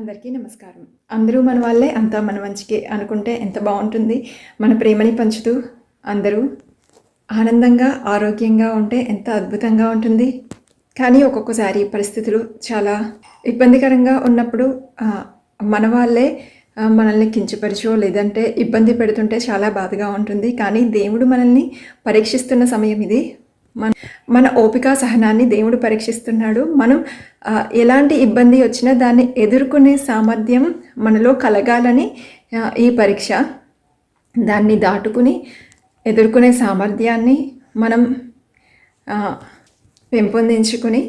అందరికీ నమస్కారం. అందరూ మన వాళ్ళే అంతా మన మంచికే అనుకుంటే ఎంత బాగుంటుంది. మన ప్రేమని పంచుతూ అందరూ ఆనందంగా ఆరోగ్యంగా ఉంటే ఎంత అద్భుతంగా ఉంటుంది. కానీ ఒక్కొక్కసారి పరిస్థితులు చాలా ఇబ్బందికరంగా ఉన్నప్పుడు మన వాళ్ళే మనల్ని కించపరిచో లేదంటే ఇబ్బంది పెడుతుంటే చాలా బాధగా ఉంటుంది. కానీ దేవుడు మనల్ని పరీక్షిస్తున్న సమయం ఇది. మన మన ఓపిక సహనాన్ని దేవుడు పరీక్షిస్తున్నాడు. మనం ఎలాంటి ఇబ్బంది వచ్చినా దాన్ని ఎదుర్కొనే సామర్థ్యం మనలో కలగాలని ఈ పరీక్ష. దాన్ని దాటుకుని ఎదుర్కొనే సామర్థ్యాన్ని మనం పెంపొందించుకుని పెంపొందించుకొని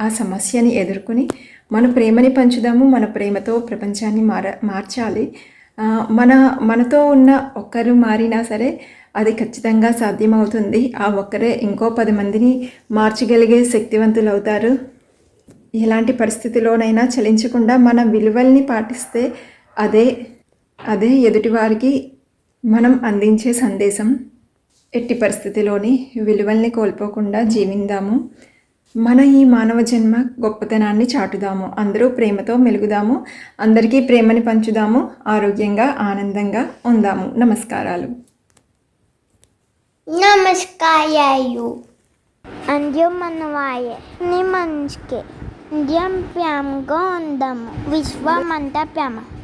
ఆ సమస్యని ఎదుర్కొని మన ప్రేమని పంచుదాము మన ప్రేమతో ప్రపంచాన్ని మార మార్చాలి. మన మనతో ఉన్న ఒక్కరు మారినా సరే అది ఖచ్చితంగా సాధ్యమవుతుంది. ఆ ఒక్కరే ఇంకో పది మందిని మార్చగలిగే శక్తివంతులు అవుతారు ఎలాంటి పరిస్థితిలోనైనా చలించకుండా మన విలువల్ని పాటిస్తే అదే అదే ఎదుటివారికి మనం అందించే సందేశం. ఎట్టి పరిస్థితిలోని విలువల్ని కోల్పోకుండా జీవిందాము. మన ఈ మానవ జన్మ గొప్పతనాన్ని చాటుదాము. అందరూ ప్రేమతో మెలుగుదాము. అందరికీ ప్రేమని పంచుదాము. ఆరోగ్యంగా ఆనందంగా ఉందాము. నమస్కారాలు. నమస్కారాలు. అంద్యం మనవాయే నీ మంచికే ఇండియం ప్రేమగా ఉందాము. విశ్వం ప్రేమ.